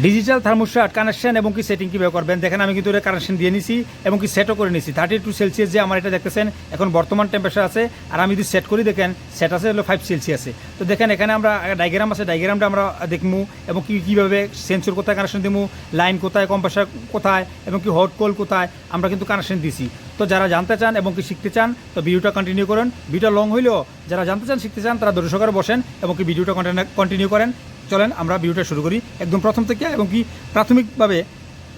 Digital থার্মোস্টাট connection এবং কি setting কীভাবে করবেন? দেখেন, আমি কিন্তু এটা কানেকশন দিয়ে নিছি এবং কি সেটও করে নিছি। থার্টি টু সেলসিয়াস যে আমার এটা দেখতেছেন, এখন বর্তমান টেম্পারেচার আছে। আর আমি যদি সেট করি, দেখেন সেট আছে হলো ফাইভ সেলসিয়াসে তো দেখেন, এখানে আমরা ডাইগ্রাম আছে ডাইগ্রামটা আমরা দেখব এবং কি, কীভাবে সেন্সর কোথায় কানেকশন দেবো লাইন কোথায় কম্প্রেসার কোথায় এবং কি হট কোল কোথায়, আমরা কিন্তু কানেকশন দিছি। তো যারা জানতে চান এবং কি শিখতে চান, তো ভিডিওটা কন্টিনিউ করেন। ভিডিওটা লং হইলেও যারা জানতে চান, শিখতে চান, তারা দর্শকরা বসেন এবং কি ভিডিওটা কন্টিনিউ করেন। চলেন, আমরা ভিডিওটা শুরু করি। একদম প্রথম থেকে এবং কি প্রাথমিকভাবে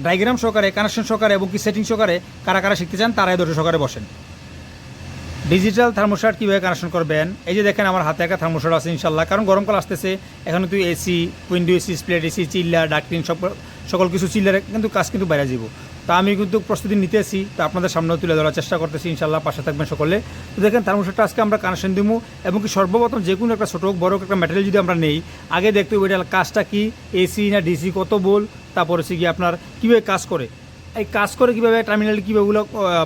ডায়াগ্রাম সহকারে কানেকশন সহকারে এবং কি সেটিং সহকারে কারা কারা শিখতে চান, তারাই ধৈর্য সহকারে বসেন। ডিজিটাল থার্মোস্টাট কীভাবে কানেকশন করবেন? এই যে দেখেন আমার হাতে একটা থার্মোস্টাট আছে ইনশাল্লাহ কারণ গরমকাল আসতেছে, এখন তুই AC window AC split AC chiller ducting সব সকল কিছু চিল্লার কিন্তু কাজ কিন্তু বাইরে যাব তো আমি কিন্তু প্রস্তুতি নিতে আসি তো আপনাদের সামনেও তুলে ধরার চেষ্টা করতেছি ইনশাল্লাহ পাশে থাকবেন সকলে। তো দেখেন থার্মোস্টারটা আজকে আমরা কানেকশন দিব, এবং কি সর্বপ্রথম যে কোনো একটা ছোটো, বড় একটা ম্যাটেরিয়াল যদি আমরা নেই, আগে দেখতে এটার কাজটা কি এসি না ডিসি কত বল তারপর হচ্ছে কি আপনার কীভাবে কাজ করে। এই কাজ করে কীভাবে টার্মিনাল কীভাবে ওগুলো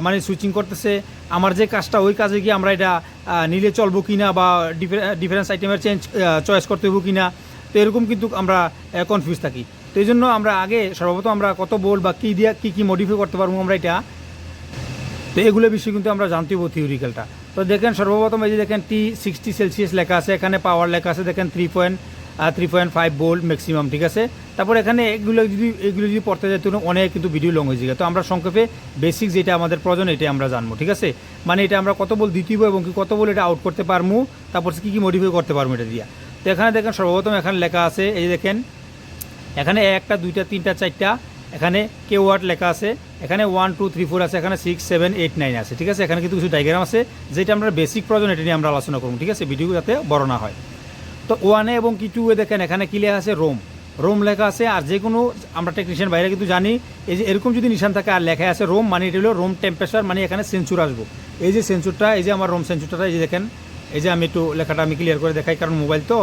মানে সুইচিং করতেছে? আমার যে কাজটা, ওই কাজে কি আমরা এটা নিলে চলবো কি না বা ডিফারেন্স আইটেমের চেঞ্জ চয়েস করতে হব কি না তো এরকম কিন্তু আমরা কনফিউজ থাকি। তো এই জন্য আমরা আগে সর্বপ্রথম আমরা কত বোল বা কী দিয়ে, কী কী মডিফাই করতে পারব আমরা এটা, তো এগুলো বিষয়ে কিন্তু আমরা জানতে হব থিওরিক্যালটা তো দেখেন সর্বপ্রথম এই যে দেখেন টি সিক্সটি সেলসিয়াস লেখা আছে, এখানে পাওয়ার লেখা আছে, দেখেন three point three point five bold maximum ঠিক আছে? তারপর এখানে এগুলো যদি এগুলো যদি পড়তে যেত অনেক কিন্তু ভিডিও লং হয়ে যায় তো আমরা সংক্ষেপে বেসিক যেটা আমাদের প্রয়োজন এটা আমরা জানব, ঠিক আছে? মানে এটা আমরা কত বল দিতে এবং কি কত বল এটা আউট করতে পারব তারপর কী কী মডিফাই করতে পারব এটা দিয়া? তো এখানে দেখেন, সর্বপ্রথম এখানে লেখা আছে, এই দেখেন, এখানে একটা, দুইটা, তিনটা, চারটা, এখানে কে ওয়ার্ড লেখা আছে, এখানে ওয়ান টু থ্রি ফোর আছে, এখানে সিক্স সেভেন এইট নাইন আছে, ঠিক আছে? এখানে কিন্তু কিছু ডায়াগ্রাম আছে, যেটা আমরা বেসিক প্রয়োজন, এটা নিয়ে আমরা আলোচনা করব, ঠিক আছে? ভিডিও যাতে বড় না হয়। তো ওয়ানে এবং কি টুয়ে দেখেন, এখানে কি লেখা আছে রোম রোম লেখা আছে আর যে কোনো আমরা টেকনিশিয়ান বাইরে কিন্তু জানি, এই যে এরকম যদি নিশান থাকে আর লেখা আছে রোম মানে এটা হলো রোম টেম্পারেচার মানে এখানে সেঞ্চুর আসব। এই যে সেঞ্চুরটা এই যে আমার রোম সেঞ্চুরটা এই যে দেখেন, এই যে আমি একটু লেখাটা আমি ক্লিয়ার করে দেখাই, কারণ মোবাইল তো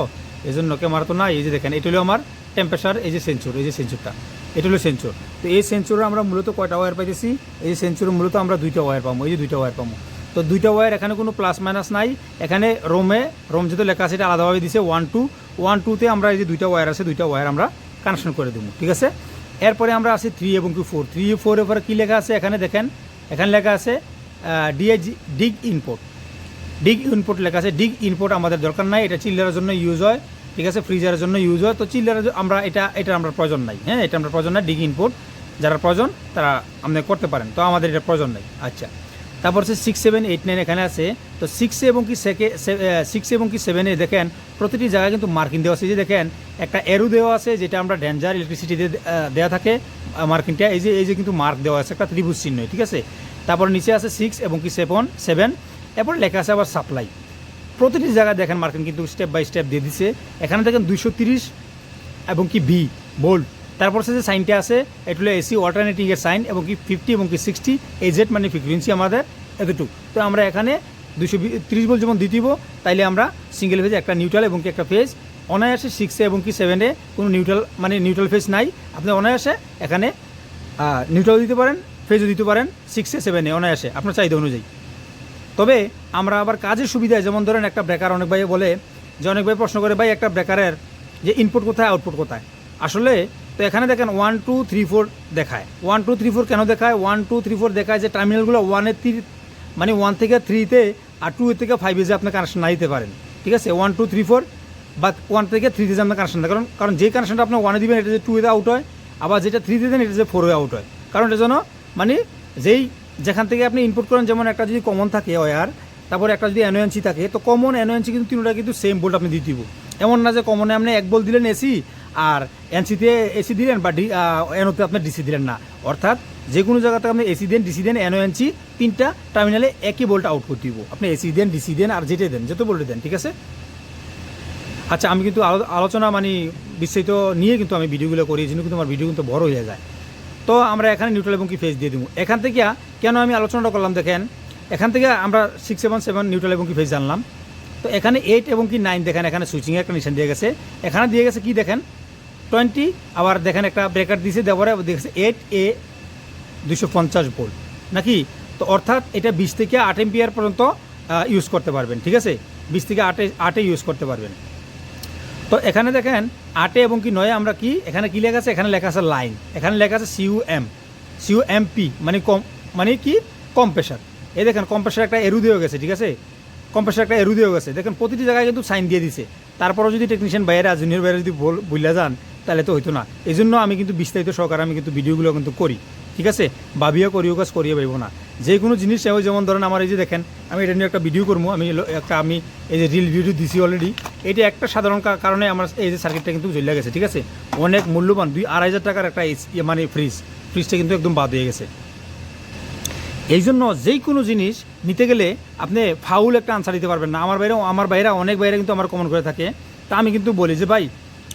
এই জন্য ক্যামেরা তো না। এই যে দেখেন, এটা হলো আমার টেম্পারেচার এই যে সেঞ্চুর এই যে সেঞ্চুরটা এটা হলো সেঞ্চুর তো এই সেঞ্চুরে আমরা মূলত কয়টা ওয়্যার পাইতেছি? এই সেঞ্চুরে মূলত আমরা দুইটা ওয়্যার পাবো, এই যে দুইটা ওয়্যার পাবো। তো দুইটা ওয়্যার এখানে কোনো প্লাস মাইনাস নাই। এখানে রোমে রোম যেহেতু লেখা আছে, এটা আলাদাভাবে দিছে ওয়ান টু ওয়ান টুতে আমরা এই যে দুইটা ওয়্যার আছে, দুইটা ওয়্যার আমরা কানেকশন করে দেবো, ঠিক আছে? এরপরে আমরা আছি থ্রি এবং কি ফোর থ্রি ফোর এরপরে কী লেখা আছে? এখানে দেখেন, এখানে লেখা আছে DAG dig input dig input লেখা আছে। ডিগ ইনপুট আমাদের দরকার নাই, এটা চিল্লারের জন্য ইউজ হয়, ঠিক আছে? ফ্রিজারের জন্য ইউজ হয়। তো চিল্লারের আমরা এটা এটা আমরা প্রয়োজন নাই হ্যাঁ? এটা আমরা প্রয়োজন নাই ডিগ ইনপোর্ট যারা প্রয়োজন, তারা আপনি করতে পারেন। তো আমাদের এটা প্রয়োজন নাই। আচ্ছা। তারপর হচ্ছে সিক্স সেভেন এইট নাইন এখানে আছে। তো সিক্স এবং কি সেকে সিক্স এবং কি সেভেনে দেখেন, প্রতিটি জায়গায় কিন্তু মার্কিং দেওয়া আছে। যে দেখেন, একটা এরু দেওয়া আছে, যেটা আমরা ডেঞ্জার ইলেকট্রিসিটি দেওয়া থাকে মার্কিংটা এই যে এই যে কিন্তু মার্ক দেওয়া আছে, একটা ত্রিভুজ চিহ্ন, ঠিক আছে? তারপর নিচে আছে সিক্স এবং কি সেভেন সেভেন এরপর লেখা আছে আবার সাপ্লাই প্রতিটি জায়গায় দেখেন মার্কিং কিন্তু স্টেপ বাই স্টেপ দিয়ে দিছে। এখানে দেখেন দুইশো তিরিশ এবং কি ভি বোল্ট তারপর সে যে সাইনটা আছে এটা হলো এসি অল্টারনেটিংয়ের সাইন এবং কি ফিফটি এবং কি সিক্সটি এই জেড মানে ফ্রিকুয়েন্সি আমাদের এতটুকু। তো আমরা এখানে দুশো তিরিশ বল যেমন দিতিব তাইলে আমরা সিঙ্গেল ফেজ একটা নিউট্রাল এবং কি একটা ফেজ অনায়াসে সিক্সে এবং কি সেভেনে কোনো নিউট্রাল মানে নিউট্রাল ফেজ নাই। আপনি অনায়াসে এখানে নিউট্রাল দিতে পারেন ফেজও দিতে পারেন সিক্সে সেভেনে অনায়াসে, আপনার চাহিদা অনুযায়ী। তবে আমরা আবার কাজের সুবিধায় যেমন ধরেন একটা ব্রেকার অনেক ভাই বলে, যে অনেক ভাই প্রশ্ন করে, ভাই, একটা ব্রেকারের যে ইনপুট কোথায় আউটপুট কোথায়? আসলে তো এখানে দেখেন ওয়ান টু থ্রি ফোর দেখায়। ওয়ান টু থ্রি ফোর কেন দেখায়? ওয়ান টু থ্রি ফোর দেখায় যে টার্মিনালগুলো ওয়ানের থ্রি মানে ওয়ান থেকে থ্রিতে আর টু থেকে ফাইভে যে আপনি কানেকশন না দিতে পারেন। ঠিক আছে? ওয়ান টু থ্রি ফোর বা ওয়ান থেকে থ্রিতে যে আপনার কানেকশন দেয় কারণ কারণ যে কানেকশনটা আপনি ওয়ানে দিবেন, এটা যে টুতে আউট হয়, আবার যেটা থ্রিতে দেন এটা যে ফোরে আউট হয়। কারণ এটা জন্য মানে যেই যেখান থেকে আপনি ইনপুট করেন, যেমন একটা যদি কমন থাকে ওয়ার তারপর একটা যদি এনওএনসি থাকে, তো কমন এনওএনসি কিন্তু তিনটা কিন্তু সেম বোল্ট আপনি দিয়ে দিব। এমন না যে কমনে আপনি এক বল দিলেন এসি আর এনসিতে এসি দিলেন বা ডি এনওতে আপনি ডিসি দিলেন না। অর্থাৎ যে কোনো জায়গাতে আপনি এসি দেন ডিসি দেন এনওএনসি তিনটা টার্মিনালে একই বোল্ট আউট করতে দিব। আপনি এসি দেন ডিসি দেন আর যেটাই দেন, যত বোল্টে দেন, ঠিক আছে? আচ্ছা আমি কিন্তু আলো- আলোচনা মানে বিস্তারিত নিয়ে কিন্তু আমি ভিডিওগুলো করি, এই কিন্তু আমার ভিডিও কিন্তু বড় হয়ে যায়। তো আমরা এখানে নিউট্রাল এবং কি ফেজ দিয়ে দেবো। এখান থেকে কেন আমি আলোচনাটা করলাম, দেখেন? এখান থেকে আমরা সিক্স সেভেন সেভেন নিউট্রাল এবং কি ফেজ জানলাম। তো এখানে এইট এবং কি নাইন দেখেন, এখানে সুইচিংয়ের একটা নিশান দিয়ে গেছে। এখানে দিয়ে গেছে কি, দেখেন? টোয়েন্টি, আবার দেখেন একটা ব্রেকার দিয়েছে দেওয়ারে দেখছে এইট এ দুশো পঞ্চাশ ভোল্ট নাকি? তো অর্থাৎ এটা বিশ থেকে আট এমপিয়ার পর্যন্ত ইউজ করতে পারবেন, ঠিক আছে? বিশ থেকে আটে আটে ইউজ করতে পারবেন। তো এখানে দেখেন, আটে এবং কি নয়ে আমরা কি, এখানে কি লেখা আছে? এখানে লেখা আছে লাইন এখানে লেখা আছে সিউ এম সিউ এম পি মানে কম মানে কি? কম প্রেশার দেখেন কম প্রেশার একটা এরু দিয়ে গেছে, ঠিক আছে? কম প্রেশার একটা এরু দিয়ে গেছে। দেখেন, প্রতিটি জায়গায় কিন্তু সাইন দিয়ে দিছে। তারপরও যদি টেকনিশিয়ান বাইরে জুনিয়র বাইরে যদি বল, বইলা যান তাহলে তো হইতো না। এই জন্য আমি কিন্তু বিস্তারিত সহকারে আমি কিন্তু ভিডিওগুলো কিন্তু করি। ঠিক আছে? ভাবিও করিও, কাজ করিয়ে পাইব না। যে কোনো জিনিস যেমন ধরেন আমার এই যে দেখেন, আমি এটা নিয়ে একটা ভিডিও করব। আমি একটা আমি এই যে রিল ভিডিও দিছি অলরেডি এটা একটা সাধারণ কারণে আমার এই যে সার্কিটটা কিন্তু জ্বলে গেছে। ঠিক আছে? অনেক মূল্যবান। দুই আড়াই হাজার টাকার একটা ইয়ে মানে ফ্রিজ ফ্রিজটা কিন্তু একদম বাদ হয়ে গেছে। এই জন্য যেই কোনো জিনিস নিতে গেলে আপনি ফাউল একটা আনসার দিতে পারবেন না। আমার বাইরেও আমার বাইরে অনেক বাইরে কিন্তু আমার কমন করে থাকে। তা আমি কিন্তু বলি যে, ভাই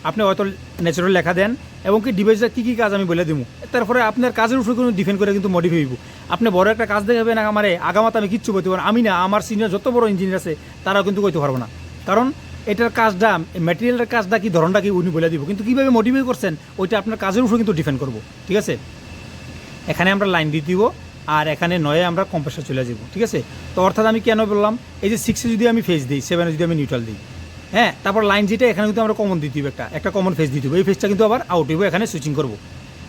আপনি হয়তো ন্যাচারাল লেখা দেন, এবং কি ডিভাইসটা কী কী কাজ আমি বলে দিব তারপরে আপনার কাজের উপরে কোনো ডিফেন্ড করে কিন্তু মডিফাই হইব। আপনি বড় একটা কাজ দেখাবেন আমারে, আগামাতে আমি কিচ্ছু বলতে পারব আমি না, আমার সিনিয়র যত বড় ইঞ্জিনিয়ার আছে, তারাও কিন্তু কইতে পারব না। কারণ এটার কাজটা ম্যাটেরিয়ালের কাজটা কি, ধরনটা কি, উনি বলে দিব। কিন্তু কীভাবে মডিফাই করছেন, ওইটা আপনার কাজের উপরে কিন্তু ডিফেন্ড করব। ঠিক আছে? এখানে আমরা লাইন দিয়ে দিব, আর এখানে নয়ে আমরা কম্প্রেসার চলে যাব। ঠিক আছে? তো অর্থাৎ আমি কেন বললাম, এই যে সিক্সে যদি আমি ফেস দিই সেভেনে যদি আমি নিউট্রাল দিই হ্যাঁ তারপর লাইন যেটা, এখানে কিন্তু আমরা কমন দিতে হবে একটা একটা কমন ফেস দিতে হবে এই ফেসটা কিন্তু আবার আউট হইব এখানে সুইচিং করব।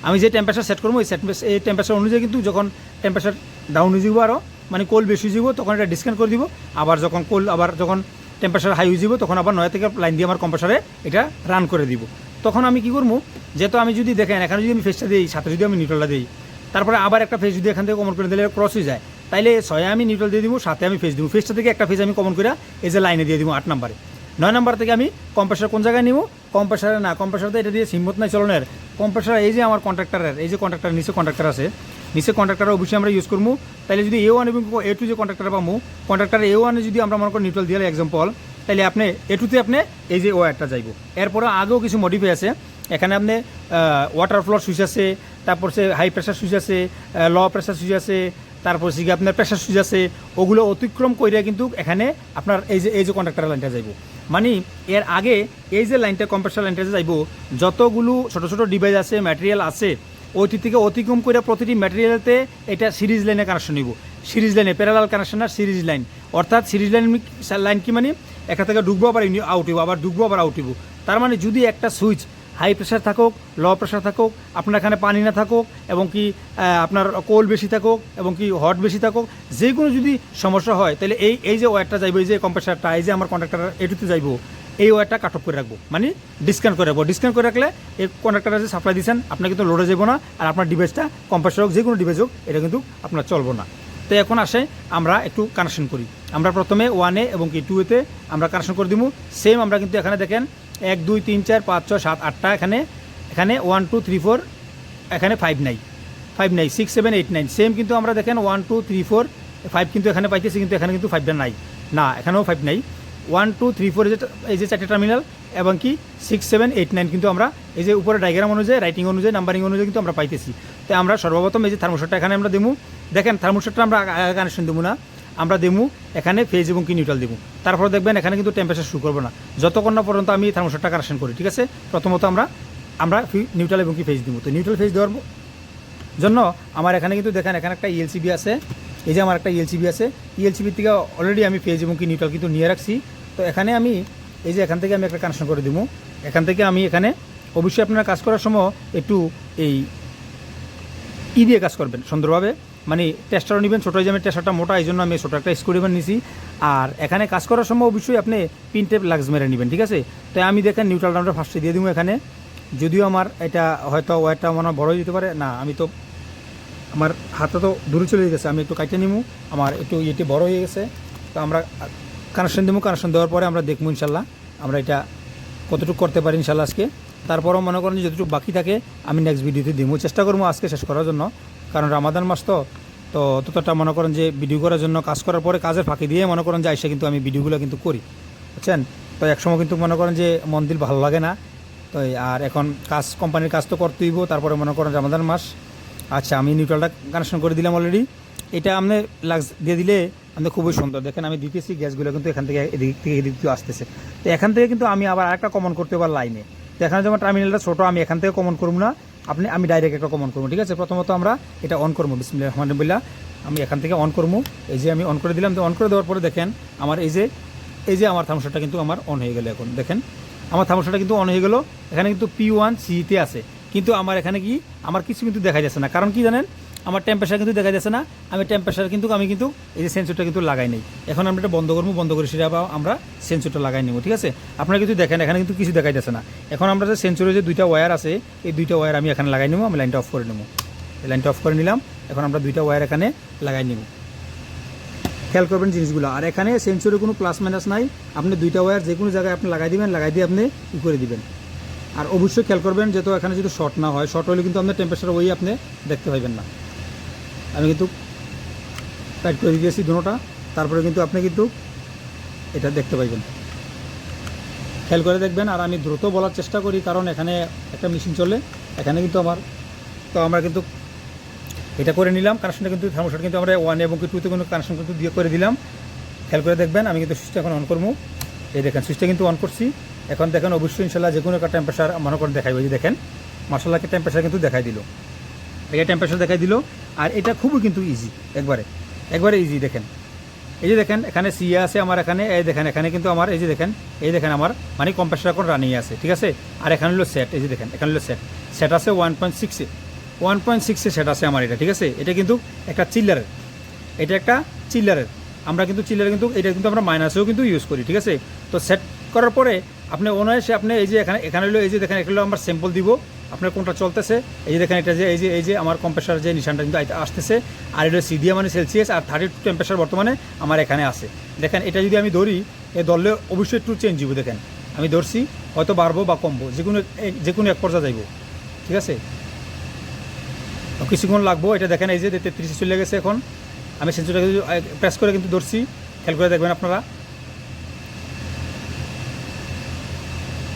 আমি যে টেম্পারেচার সেট করব, এই এই টেম্পারেচার অনুযায়ী কিন্তু যখন টেম্পারেচার ডাউন হয়ে যাব আরও মানে কোল বেশি হয়ে যাব, তখন এটা ডিসকানেক্ট করে দিব। আবার যখন কোল আবার যখন টেম্পারেচার হাই হয়ে যাব, তখন আবার নয় থেকে লাইন দিয়ে আমার কম্প্রেসারে এটা রান করে দিব। তখন আমি কি করব, যেহেতু আমি যদি দেখেন, এখানে যদি আমি ফেসটা দিই, সাথে যদি আমি নিউট্রালটা দিই, তারপরে আবার একটা ফেস যদি এখান থেকে কমন করে দিলে ক্রস হয়ে যায়, তাইলে ছয়ে আমি নিউট্রাল দিয়ে দিব, সাথে আমি ফেস দিব। ফেসটা থেকে একটা ফেস আমি কমন করে এই যে লাইনে দিয়ে দিব আট নাম্বারে নয় নাম্বার থেকে আমি কম্প্রেসার কোন জায়গায় নিব? কম্প্রেসারে না কম্প্রেসারতে এটা দিয়ে সিম্মত নাই চলনের। কম্প্রেসার এই যে আমার কন্ট্রাক্টারের এই যে কন্ট্রাক্টার নিচে কন্ট্রাক্টার আছে। নিচে কন্ট্রাক্টার অবশ্যই আমরা ইউজ করব। তাহলে যদি এ ওয়ান এবং এ টু যে কন্ট্রাক্টার পাবো কন্ট্রাক্টার এ ওয়ানে যদি আমরা মনে করি নিউট্রাল দিয়ে এক্সাম্পল তাহলে আপনি এ টুতে আপনি এই যে ওয়ারটা যাইব। এরপরে আগেও কিছু মডিফাই আছে। এখানে আপনি ওয়াটার ফ্লোর সুইচ আছে, তারপর সে হাই প্রেশার সুইচ আছে ল প্রেশার সুইচ আছে, তারপর সে আপনার প্রেশার সুইচ আছে। ওগুলো অতিক্রম করে কিন্তু এখানে আপনার এই যে এই যে কন্ট্রাক্টার লাইনটা যাইব। মানে এর আগে এই যে লাইনটা কম্প্রেসার লাইনটা যে যাইব, যতগুলো ছোট ছোট ডিভাইস আছে ম্যাটেরিয়াল আছে ওইটি থেকে অতিক্রম করে প্রতিটি ম্যাটেরিয়ালতে এটা সিরিজ লাইনে কানেকশন নিব সিরিজ লাইনে প্যারালাল কানেকশন আর সিরিজ লাইন অর্থাৎ সিরিজ লাইন লাইন কি মানে একটা থেকে ঢুকবো আবার আউট হইব, আবার ঢুকবো, আবার আউট হইব। তার মানে যদি একটা সুইচ হাই প্রেশার থাকুক লো প্রেশার থাকুক, আপনার এখানে পানি না থাকুক এবং কি আপনার কোল বেশি থাকুক এবং কি হট বেশি থাকুক, যে কোনো যদি সমস্যা হয়, তাহলে এই এই যে ওয়ারটা যাইবো, এই যে কম্প্রেসারটা এই যে আমার কন্ট্রাক্টার এটুতে যাইবো, এই ওয়ারটা কাট অফ করে রাখব। মানে ডিসকাউন্ট করে রাখব। ডিসকাউন্ট করে রাখলে এই কন্ট্রাক্টার যে সাপ্লাই দিচ্ছেন আপনার কিন্তু লোডে যাব না, আর আপনার ডিভাইসটা কম্প্রেসার হোক, যে কোনো ডিভাইস হোক, এটা কিন্তু আপনার চলবো না। তো এখন আসে, আমরা একটু কানেকশন করি। আমরা প্রথমে ওয়ানে এবং কি টু এতে আমরা কানেকশন করে দিব সেম আমরা কিন্তু এখানে দেখেন, এক, দুই, তিন, চার, পাঁচ, ছয়, সাত, আটটা এখানে এখানে ওয়ান টু থ্রি ফোর এখানে ফাইভ নাই। ফাইভ নাই six seven eight nine same কিন্তু আমরা দেখেন one two three four five কিন্তু এখানে পাইতেছি, কিন্তু এখানে কিন্তু ফাইভটা নাই। না, এখানেও ফাইভ নাই। ওয়ান টু থ্রি ফোর এই যে চারটে টার্মিনাল এবং কি সিক্স সেভেন এইট নাইন কিন্তু আমরা, এই যে উপরে ডায়াগ্রাম অনুযায়ী রাইটিং অনুযায়ী নাম্বারিং অনুযায়ী কিন্তু আমরা পাইতেছি। তো আমরা সর্বপ্রথম এই যে থার্মোস্টারটা এখানে আমরা দেবো দেখেন থার্মোস্টারটা আমরা কানেকশন দেবো না। আমরা দেবো, এখানে ফেজ এবং কি নিউট্রাল দেবো। তারপর দেখবেন, এখানে কিন্তু টেম্পারেচার শুরু করব না। যতক্ষণ না পর্যন্ত আমি থার্মোস্টারটা কানেকশন করি, ঠিক আছে? প্রথমত আমরা আমরা নিউট্রাল এবং কি ফেজ দেবো। তো নিউট্রাল ফেজ দেওয়ার জন্য আমার এখানে কিন্তু দেখেন, এখানে একটা ইএলসিবি আছে। এই যে আমার একটা ইএলসিবি আছে। ইএলসিবির থেকে অলরেডি আমি ফেজ এবং কি নিউট্রাল কিন্তু নিয়ে রাখছি। তো এখানে আমি, এই যে এখান থেকে আমি একটা কানেকশন করে দেবো। এখান থেকে আমি এখানে, অবশ্যই আপনারা কাজ করার সময় একটু এই ই দিয়ে কাজ করবেন, সুন্দরভাবে। মানে টেস্টারও নেবেন, ছোটো আমি টেস্টারটা মোটা, এই জন্য আমি ছোটো একটা স্ক্রুড্রাইভার নিছি। আর এখানে কাজ করার সময় অবশ্যই আপনি পিন টেপ লাক্স মেরে নেবেন, ঠিক আছে? তাই আমি দেখেন নিউট্রাল রাউন্ডটা ফার্স্টে দিয়ে দিব এখানে। যদিও আমার এটা হয়তো ওয়ারটা মনে বড় যেতে পারে, না, আমি তো আমার হাতে তো দূরে চলে গেছে, আমি একটু কাটে নিমু আমার একটু ইয়েটি বড় হয়ে গেছে। তো আমরা কানেকশন দেবো কানেকশন দেওয়ার পরে আমরা দেখব ইনশাল্লাহ, আমরা এটা কতটুকু করতে পারি ইনশাল্লাহ আজকে। তারপরও মনে করেন যতটুকু বাকি থাকে, আমি নেক্সট ভিডিওতে দিব। চেষ্টা করব আজকে শেষ করার জন্য। কারণ রামাদান মাস তো তো ততটা মনে করেন যে ভিডিও করার জন্য কাজ করার পরে কাজের ফাঁকি দিয়ে মনে করেন যে আইসা কিন্তু আমি ভিডিওগুলো কিন্তু করি, বুঝছেন? তো একসময় কিন্তু মনে করেন যে মন্দির ভালো লাগে না। তো আর এখন কাজ কোম্পানির কাজ তো করতেইব তারপরে মনে করেন রামাদান মাস। আচ্ছা আমি নিউট্রালটা কানেকশন করে দিলাম অলরেডি এটা আপনি লাক্স দিয়ে দিলে আপনি খুবই সুন্দর। দেখেন আমি দিতেছি গ্যাসগুলো কিন্তু এখান থেকে এদিক থেকে এদিক থেকে আসতেছে। তো এখান থেকে কিন্তু আমি আবার আরেকটা কমন করতে পার লাইনে। তো এখানে যেমন টার্মিনালটা ছোটো, আমি এখান থেকে কমন করব না। আপনি, আমি ডাইরেক্ট একটা অন করব, ঠিক আছে? প্রথমত আমরা এটা অন করব বিসমিল্লা রহমান বিল্লা আমি এখান থেকে অন করব। এই যে আমি অন করে দিলাম, তো অন করে দেওয়ার পরে দেখেন, আমার এই যে এই যে আমার থামসারটা কিন্তু আমার অন হয়ে গেল এখন। দেখেন, আমার থামসাটা কিন্তু অন হয়ে গেলো। এখানে কিন্তু পি ওয়ান সিতে আছে। কিন্তু আমার এখানে কি, আমার কিছু কিন্তু দেখা যাচ্ছে না। কারণ কি জানেন? আমার টেম্পারেচার কিন্তু দেখা যাচ্ছে না, আমি টেম্পারেচার কিন্তু, আমি কিন্তু এই যে সেন্সরটা কিন্তু লাগাই নেই। এখন আমরা এটা বন্ধ করব, বন্ধ করে সেটা আমরা সেন্সরটা লাগাই নেব, ঠিক আছে? আপনারা কিন্তু দেখেন, এখানে কিন্তু কিছু দেখা যাচ্ছে না। এখন আমরা যে সেন্সরের যে দুইটা ওয়্যার আছে, এই দুইটা ওয়্যার আমি এখানে লাগাই নেব, আমি লাইনটা অফ করে নেব। এই লাইনটা অফ করে নিলাম, এখন আমরা দুইটা ওয়্যার এখানে লাগাই নেব। খেয়াল করবেন জিনিসগুলো, আর এখানে সেন্সরে কোনো প্লাস মাইনাস নাই, আপনি দুইটা ওয়্যার যে কোনো জায়গায় আপনি লাগাই দিবেন, লাগাই দিয়ে আপনি ই করে দিবেন। আর অবশ্যই খেয়াল করবেন, যেহেতু এখানে যদি শর্ট না হয় শর্ট হলে কিন্তু আপনার টেম্পারেচার ওই আপনি দেখতে পাইবেন না। আমি কিন্তু টাইট করে দিয়েছি দুটোটা। তারপরে কিন্তু আপনি কিন্তু এটা দেখতে পাইবেন। খেয়াল করে দেখবেন, আর আমি দ্রুত বলার চেষ্টা করি, কারণ এখানে একটা মেশিন চলে, এখানে কিন্তু আমার, তো আমরা কিন্তু এটা করে নিলাম। কানেকশনটা কিন্তু থার্মোস্টার কিন্তু আমরা ওয়ান এবং টুতে কোনো কানেকশন কিন্তু দিয়ে করে দিলাম। খেয়াল করে দেখবেন, আমি কিন্তু সুইচটা এখন অন করব। এই দেখেন সুইচটা কিন্তু অন করছি। এখন দেখেন, অবশ্যই ইনশাল্লাহ যে কোনো একটা টেম্পারেচার মনে করেন দেখাইব, এই যে দেখেন। মশলাকে টেম্পারেচার কিন্তু দেখাই দিল। এটা টেম্পারেচার দেখাই দিল। আর এটা খুবই কিন্তু ইজি একবারে একবারে ইজি দেখেন। এই যে দেখেন, এখানে সিএ আছে আমার এখানে, এই দেখেন, এখানে কিন্তু আমার, এই যে দেখেন, এই দেখেন আমার মানে কম্প্রেসার এখন রানিং আছে, ঠিক আছে? আর এখানে হলো সেট এই যে দেখেন, এখানে হলো সেট সেট আছে ওয়ান পয়েন্ট সিক্সে ওয়ান পয়েন্ট সিক্সে সেট আছে আমার এটা, ঠিক আছে? এটা কিন্তু একটা চিল্লারের এটা একটা চিল্লারের আমরা কিন্তু চিল্লারে কিন্তু, এটা কিন্তু আমরা মাইনাসেও কিন্তু ইউজ করি, ঠিক আছে? তো সেট করার পরে আপনি অনায়াসে আপনি এই যে এখানে এখানে হলো, এই যে দেখেন, এখানে আমার স্যাম্পল দিব। আপনার কোনটা চলতেছে? এই যে দেখেন এটা যে, এই যে এই যে আমার কম্প্রেসার যে নিশানটা কিন্তু আসতেছে। আর এটা সিডিয়া মানে সেলসিয়াস আর থার্টি টু টেম্পারেচার বর্তমানে আমার এখানে আছে। দেখেন এটা যদি আমি ধরি, এ ধরলে অবশ্যই একটু চেঞ্জ হইব দেখেন। আমি ধরছি, হয়তো বাড়বো বা কমবো, যে কোনো যে কোনো এক পর্যায়ে যাইব। ঠিক আছে? কিছুক্ষণ লাগবো, এটা দেখেন এই যে তেত্রিশে চলে গেছে এখন। আমি সেঞ্চুরিটাকে প্রেস করে কিন্তু ধরছি। খেয়াল করে দেখবেন আপনারা।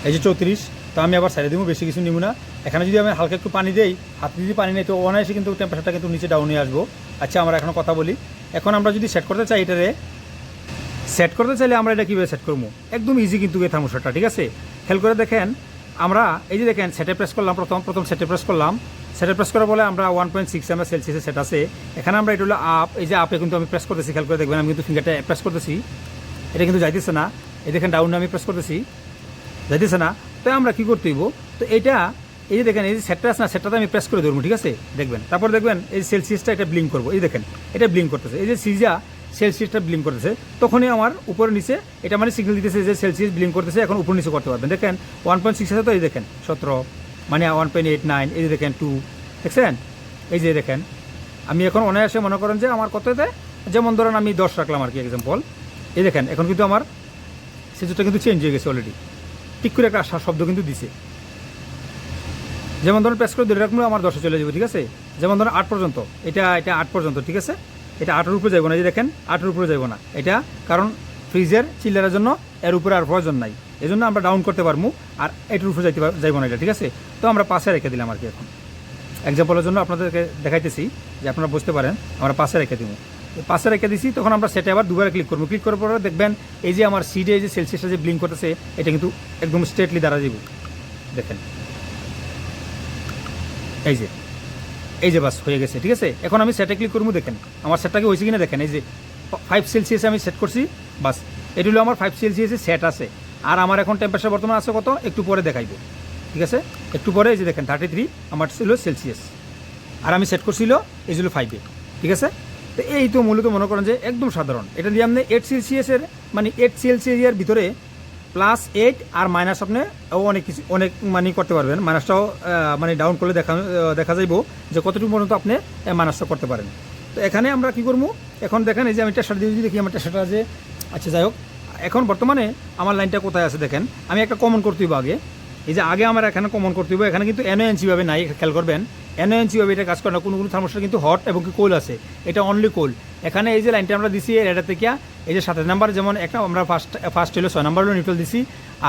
এই যে চৌত্রিশ, তো আমি আবার সাইডে দিব, বেশি কিছু নিব না। এখানে যদি আমি হালকা একটু পানি দেই, হাতে যদি পানি নেই, তো অনায়াসে কিন্তু টেম্পারেচারটা কিন্তু নিচে ডাউনে আসব। আচ্ছা আমরা এখন কথা বলি। এখন আমরা যদি সেট করতে চাই এটারে সেট করতে চাইলে আমরা এটা কীভাবে সেট করব? একদম ইজি কিন্তু এই থার্মোস্টারটা ঠিক আছে? খেয়াল করে দেখেন, আমরা এই যে দেখেন সেটে প্রেস করলাম, প্রথম প্রথম সেটে প্রেস করলাম। সেটে প্রেস করার বলে আমরা ওয়ান পয়েন্ট সিক্স এম সেলসিয়াসে সেট আছে। এখানে আমরা এটা হলো আপ এই যে আপে কিন্তু আমি প্রেস করতেছি, খেয়াল করে দেখবেন, আমি কিন্তু ফিঙ্গারটা প্রেস করতেছি। এটা কিন্তু যাইতেছে না। এই দেখেন ডাউনে আমি প্রেস করতেছি। যাইতেছে না। তো আমরা কি করতে হইব? তো এটা এই যে দেখেন, এই যে সেটটা আছে না সেটটাতে আমি প্রেস করে ধরবো, ঠিক আছে? দেখবেন, তারপর দেখবেন এই সেলসিয়াসটা এটা ব্লিঙ্ক করব। এই দেখেন, এটা ব্লিঙ্ক করতেছে। এই যে সিজা সেলসিয়াসটা ব্লিঙ্ক করতেছে, তখনই আমার উপরে নিচে, এটা মানে সিগন্যাল দিতেছে যে সেলসিয়াস ব্লিঙ্ক করতেছে, এখন উপর নিচে করতে পারবেন। দেখেন ওয়ান পয়েন্ট সিক্স আছে তো, এই দেখেন, সতেরো মানে ওয়ান পয়েন্ট এইট নাইন এই যে দেখেন টু দেখছেন? এই যে দেখেন, আমি এখন অনায়াসে মনে করেন যে আমার কততে যেমন ধরেন আমি দশ রাখলাম আর কি এক্সাম্পল এই দেখেন, এখন কিন্তু আমার সেজুটা কিন্তু চেঞ্জ হয়ে গেছে অলরেডি ঠিক করে একটা শব্দ কিন্তু দিছে। যেমন ধরুন প্রেস করে ধরে রাখলে আমার দশে চলে যাবে, ঠিক আছে? যেমন ধরুন আট পর্যন্ত, এটা এটা আট পর্যন্ত, ঠিক আছে? এটা আটের উপরে যাব না যে দেখেন, আটের উপরে যাব না। এটা কারণ ফ্রিজের চিল্লারের জন্য এর উপরে আর প্রয়োজন নাই। এই জন্য আমরা ডাউন করতে পারব, আর এটার উপরে যাইতে যাইবো না এটা, ঠিক আছে? তো আমরা পাশে রেখে দিলাম আর কি এখন। এক্সাম্পলের জন্য আপনাদেরকে দেখাইতেছি, যে আপনারা বুঝতে পারেন, আমরা পাশে রেখে দিব। পাশে রেখে দিছি, তখন আমরা সেটা আবার দুবার ক্লিক করব। ক্লিক করার পরে দেখবেন, এই যে আমার সিডে যে সেলসিয়াসটা যে ব্লিঙ্ক করতেছে, এটা কিন্তু একদম স্ট্রেটলি দাঁড়া যাব দেখেন। এই যে এই যে বাস, হয়ে গেছে, ঠিক আছে? এখন আমি সেটে ক্লিক করব, দেখেন। আমার সেটটাকে হয়েছে কিনা দেখেন, এই যে ফাইভ সেলসিয়াসে আমি সেট করছি, বাস। এটি হলো আমার ফাইভ সেলসিয়াসে সেট আছে। আর আমার এখন টেম্পারেচার বর্তমান আছে কত? একটু পরে দেখাইবো, ঠিক আছে? একটু পরে, এই যে দেখেন থার্টি থ্রি আমার ছিল সেলসিয়াস আর আমি সেট করছিল এই ছিল ফাইভে ঠিক আছে? তো এই তো মূলত মনে করেন যে একদম সাধারণ। এটা দিয়ে আপনি এইট সেলসিয়াসের মানে এইট সেলসিয়াসের ভিতরে প্লাস এইট আর মাইনাস আপনি অনেক কিছু, অনেক মানি করতে পারবেন। মাইনাসটাও মানে ডাউন করলে দেখা দেখা যাইব যে কতটুকু পর্যন্ত আপনি মাইনাসটা করতে পারেন। তো এখানে আমরা কি করব? এখন দেখেন এই যে আমি টেস্টার দিয়ে দেখি, আমার টেস্টারটা যে আচ্ছা যাই হোক, এখন বর্তমানে আমার লাইনটা কোথায় আছে দেখেন। আমি একটা কমন করতেই আগে। এই যে আগে আমরা এখানে কমন করতে হবে এখানে কিন্তু এনওএনসিভাবে নাই, খেয়াল করবেন। এনওএনসিভাবে এটা কাজ করে না কোনো কোনো থার্মোস্টার কিন্তু হট এবং কোল আছে, এটা অনলি কোল এখানে এই যে লাইনটা আমরা দিছি এটা থেকে এই যে সাত নাম্বার, যেমন একটা আমরা ফার্স্ট ফার্স্ট হলো ছয় নাম্বার হলো নিউট্রাল দিছি,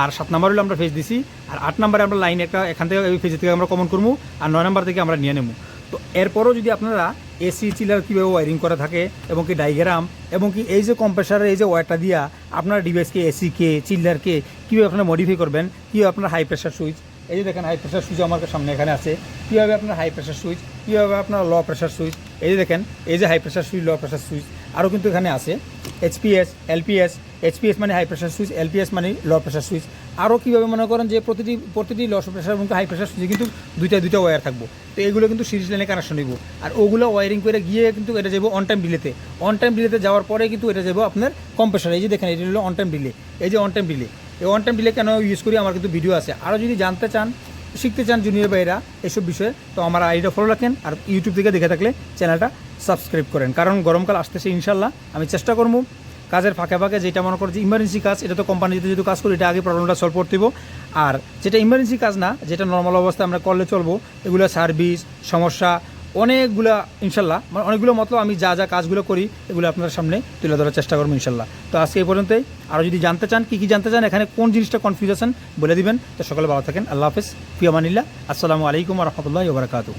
আর সাত নাম্বার হলো আমরা ফেজ দিছি, আর আট নাম্বারে আমরা লাইন একটা, এখান থেকে ফেজ থেকে আমরা কমন করব আর নয় নাম্বার থেকে আমরা নিয়ে নেব তো এরপরও যদি আপনারা এসি, চিলার কীভাবে ওয়ারিং করা থাকে, এবং কি ডাইগ্রাম এবং কি এই যে কম্প্রেসারের এই যে ওয়ারটা দিয়া আপনার ডিভাইসকে এসিকে চিল্লারকে কীভাবে আপনারা মডিফাই করবেন, কীভাবে আপনার হাই প্রেশার সুইচ এই যে দেখেন হাই প্রেশার সুইচ আমার সামনে এখানে আছে, কীভাবে আপনার হাই প্রেশার সুইচ কীভাবে আপনার লো প্রেশার সুইচ এই যে দেখেন, এই যে high pressure switch low pressure switch আরও কিন্তু এখানে আছে এইচপিএস এলপিএস এইচপিএস মানে হাই প্রেশার সুইচ এলপিএস মানে লো প্রেশার সুইচ আরও কীভাবে মনে করেন যে প্রতিটি প্রতিটি লো প্রেশার এবং হাই প্রেশার সুইচে কিন্তু দুইটা দুইটা ওয়্যার থাকব। তো এগুলো কিন্তু সিরিজ লাইনে কানেকশন হইব আর ওগুলো ওয়ারিং করে গিয়ে কিন্তু এটা যাব অন টাইম ডিলেতে অন টাইম ডিলেতে যাওয়ার পরে কিন্তু এটা যাব আপনার কম্প্রেশন এই যে দেখেন, এটা হলো অন টাইম ডিলে এই যে অন টাইম ডিলে এই অন টাইম ডিলে কেন ইউজ করি? আমার কিন্তু ভিডিও আছে। আরও যদি জানতে চান, শিখতে চান জুনিয়র ভাইরা এইসব বিষয়ে, তো আমার আইডিটা ফলো রাখেন আর ইউটিউব থেকে দেখে থাকলে চ্যানেলটা সাবস্ক্রাইব করেন। কারণ গরমকাল আসতেছে ইনশাল্লাহ আমি চেষ্টা করব কাজের ফাঁকে ফাঁকে যেটা মনে করো যে ইমার্জেন্সি কাজ, এটা তো কোম্পানিতে যদি কাজ করি, এটা আগে প্রবলেমটা সলভ করতে। আর যেটা ইমার্জেন্সি কাজ না, যেটা নর্মাল অবস্থায় আমরা করলে চলবো, এগুলো সার্ভিস সমস্যা, অনেকগুলা ইনশাল্লাহ মানে অনেকগুলো মতলব আমি যা যা কাজগুলো করি, এগুলো আপনার সামনে তুলে ধরার চেষ্টা করব ইনশাল্লাহ। তো আজকে এই পর্যন্তই। আরও যদি জানতে চান, কী কী জানতে চান, এখানে কোন জিনিসটা কনফিউশন বলে দিবেন। তো সকলে ভালো থাকেন। আল্লাহ হাফেজ। ফিয়ামানিল্লাহ আসসালামু আলাইকুম রহমতুল্লাহ বারকাতু